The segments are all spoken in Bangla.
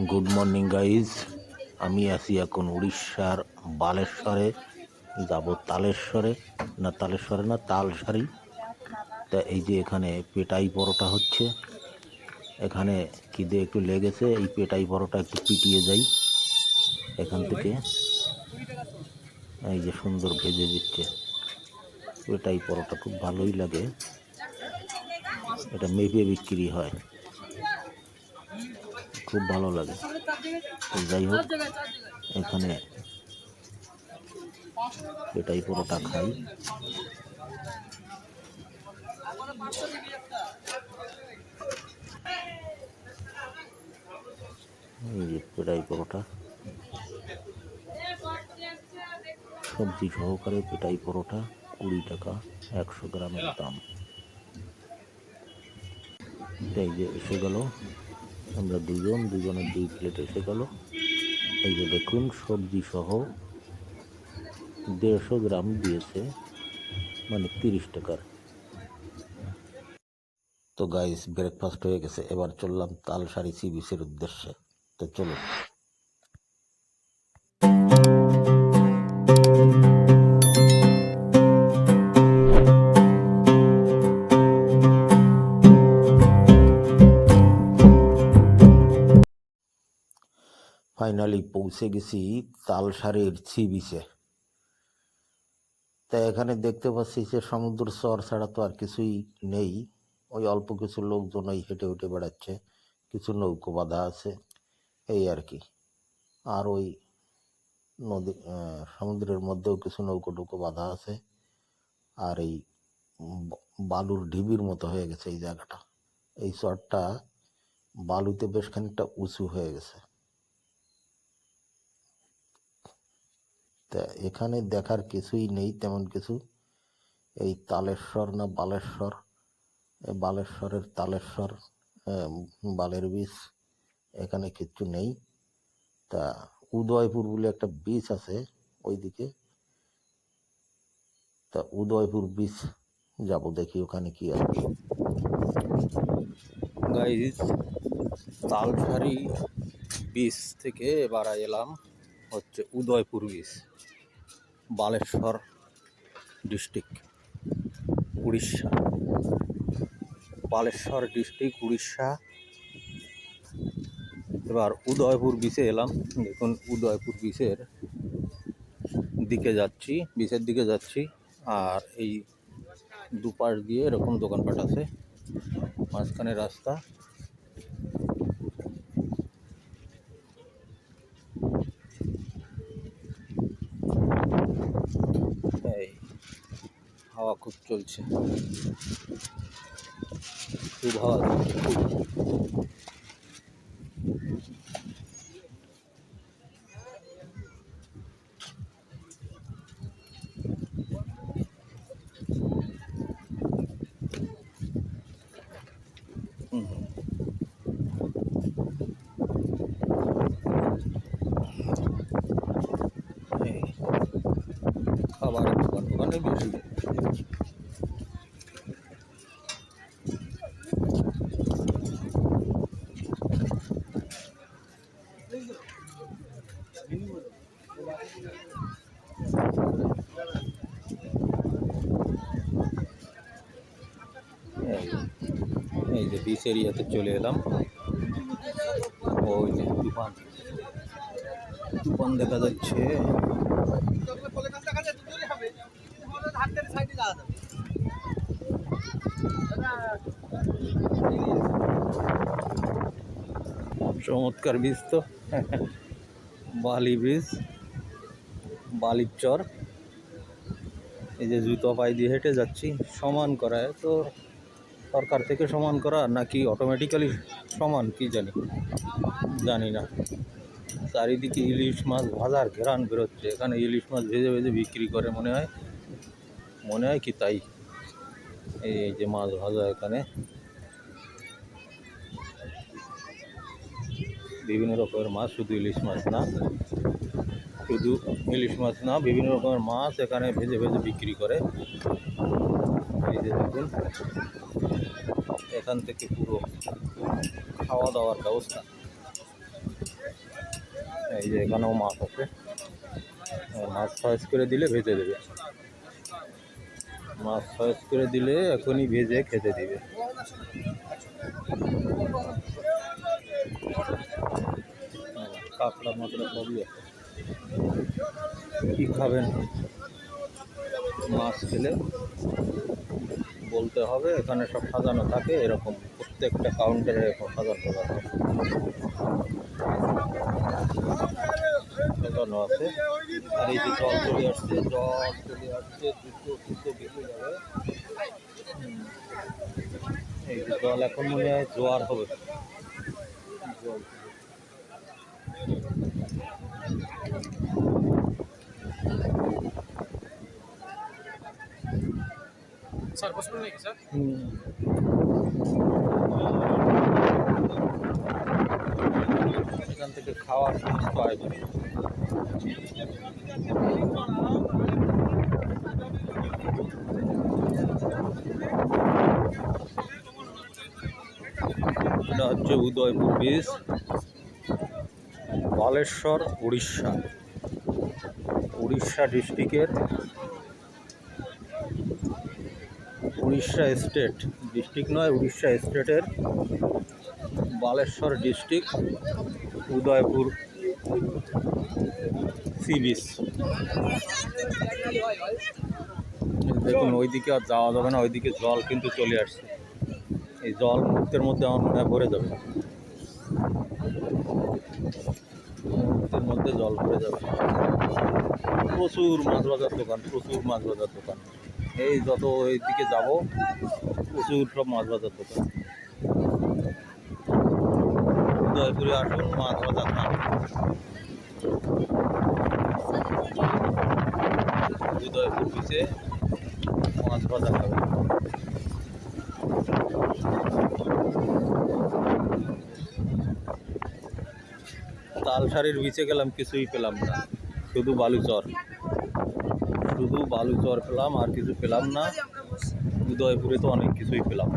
গুড মর্নিং গাইজ আমি আছি এখন উড়িষ্যার বালেশ্বরে, যাব তালেশ্বরে। না তালেশ্বরে না তালসারি তা এই যে এখানে পেটাই পরোটা হচ্ছে। এখানে খিদে একটু লেগেছে, এই পেটাই পরোটা একটু পিটিয়ে যাই। এখান থেকে এই যে সুন্দর ভেজে দিচ্ছে। পেটাই পরোটা খুব ভালোই লাগে। এটা মেপে বিক্রি হয়। খুব ভালো লাগে। যাই হোক, এখানে এটাই পুরোটা খাই। পেটাই পরোটা। সবজি সহকারে পেটাই পরোটা, কুড়ি টাকা, একশো গ্রামের দাম। এই যে এসে গেল। আমরা দুজন, দুজনের দুই প্লেট এসে গেল। এই যে দেখুন সবজি সহ দেড়শো গ্রাম দিয়েছে মানে তিরিশ টাকার। তো গাইস ব্রেকফাস্ট হয়ে গেছে। এবার চললাম তালসারি সি বিচের উদ্দেশ্যে। তো চলুন। ফাইনালি পৌঁছে গেছি তালসারের সি বিচে তা এখানে দেখতে পাচ্ছি যে সমুদ্র চর ছাড়া তো আর কিছুই নেই। ওই অল্প কিছু লোকজন ওই হেঁটে হেঁটে বেড়াচ্ছে, কিছু নৌকো বাঁধা আছে, এই আর কি। আর ওই নদী সমুদ্রের মধ্যেও কিছু নৌকো টুকো বাঁধা আছে। আর এই বালুর ঢিবির মতো হয়ে গেছে এই জায়গাটা। এই চরটা বালুতে বেশ খানিকটা উঁচু হয়ে গেছে। তা এখানে দেখার কিছুই নেই, তেমন কিছু। এই তালেশ্বর না বালেশ্বর? বালেশ্বরের তালেশ্বর বালের বীজ এখানে কিচ্ছু নেই। তা উদয়পুর বলে একটা বীজ আছে ওইদিকে। তা উদয়পুর বীজ যাব, দেখি ওখানে কি আছে। গাইজ তালসারি বিচ থেকে এবার এলাম। হচ্ছে Udaipur beach Baleshwar district Orissa. Baleshwar district Orissa. এবার উদয়পুর বিচে এলাম। দেখুন, উদয়পুর বিচের দিকে যাচ্ছি বিচের দিকে যাচ্ছি, আর এই দুপাশ দিয়ে এরকম দোকানপাট আছে মাঝখানে রাস্তা এই হাওয়া খুব চলছে খুব হাওয়া চলছে খুব হুম হুম। এই খাবারের দোকান দোকানে বেশি এই এই যে বিচ এরিয়াতে চলে এলাম। ওই যে তুফান। তুফান দেখা যাচ্ছে। চমৎকার বীজ তো। বালি বীজ বালির চর। এই যে জুতো পায়ে দিয়ে হেঁটে যাচ্ছি, সমান করায়। তো সরকার থেকে সমান করা নাকি অটোমেটিক্যালি সমান, কি জানি। জানি না। চারিদিকে ইলিশ মাছ ভাজার ঘেরান বেরোচ্ছে। এখানে ইলিশ মাছ ভেজে ভেজে বিক্রি করে, মনে হয়। মনে হয় কি তাই? এই যে মাছ ভাজা এখানে। বিভিন্ন রকমের মাছ, শুধু ইলিশ মাছ না। শুধু ইলিশ মাছ না, বিভিন্ন রকমের মাছ এখানে ভেজে ভেজে বিক্রি করে। এই যে দেখুন, এখান থেকে পুরো খাওয়া দাওয়ার ব্যবস্থা। এই যে এখানেও মাছ আছে। মাছ সয়েস করে দিলে ভেজে দেবে। মাছ সয়েস করে দিলে এখনই ভেজে খেতে দিবে। কাঁকড়া মাকড়া সবই আছে। কী খাবেন? মাছ খেলে বলতে হবে, এখানে সব সাজানো থাকে, এরকম প্রত্যেকটা কাউন্টারে এরকম সাজানো থাকে। সাজানো আছে। আর এই যে জল চলে আসছে, জল চলে আসছে, দুটো দুটো বেঁচে যাবে। এই জল এখন মনে হয় জোয়ার হবে জল এখান থেকে খাওয়ার এটা হচ্ছে উদয়পুর বীজ বালেশ্বর উড়িষ্যা। উড়িষ্যা ডিস্ট্রিক্টের উড়িষ্যা স্টেট ডিস্ট্রিক্ট নয়, উড়িষ্যা স্টেটের Baleshwar district, Udaipur sea beach দেখুন, ওইদিকে আর যাওয়া যাবে না, ওইদিকে জল কিন্তু চলে আসছে। এই জল মুহূর্তের মধ্যে আমার মনে ভরে যাবে। মুহূর্তের মধ্যে জল ভরে যাবে। প্রচুর মাছ বাজার দোকান, প্রচুর মাছ বাজার দোকান। এই যত এইদিকে যাব, প্রচুর সব মাছ বাজার দোকান। উদয়পুরে আসুন, মাছ বাজার খান উদয়পুর বিচে মাছ বাজার খাবেন তালসারির বিচে গেলাম, কিছুই পেলাম না। শুধু বালুচর। শুধু বালুচর পেলাম, আর কিছু পেলাম না। উদয়পুরে তো অনেক কিছুই পেলাম।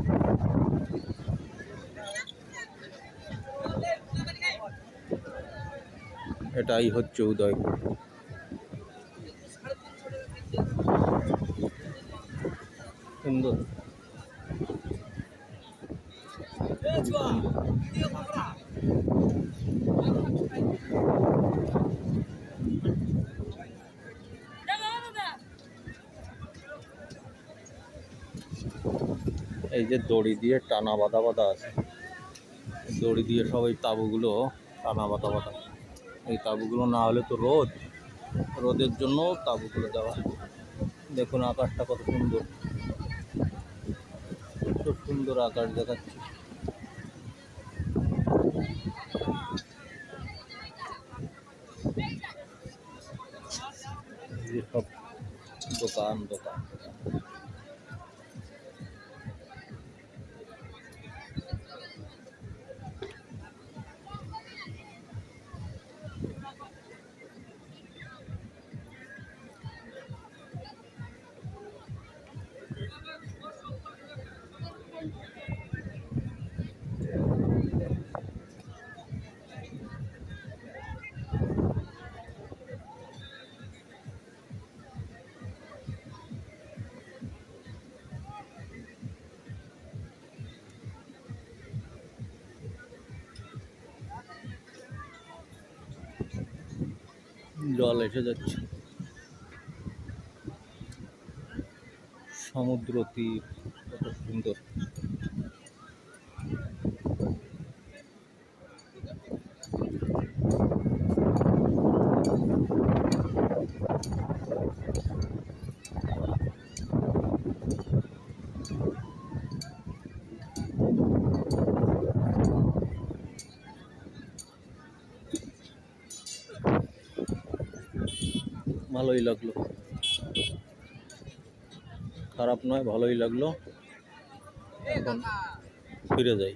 এটাই হচ্ছে উদয়পুর। সুন্দর। এই যে দড়ি দিয়ে টানা বাঁধা বাঁধা আছে। দড়ি দিয়ে সব এই তাঁবুগুলো টানা বাঁধা বাঁধা। এই তাঁবুগুলো না হলে তো রোদ। রোদের জন্য তাঁবুগুলো দেওয়া দেখুন আকাশটা কত সুন্দর। খুব সুন্দর আকাশ দেখাচ্ছে। সব দোকান দোকান। জল এসে যাচ্ছে। সমুদ্র তীর কত সুন্দর। ভালোই লাগল। খারাপ নয় ভালোই লাগল। এখন ফিরে যাই।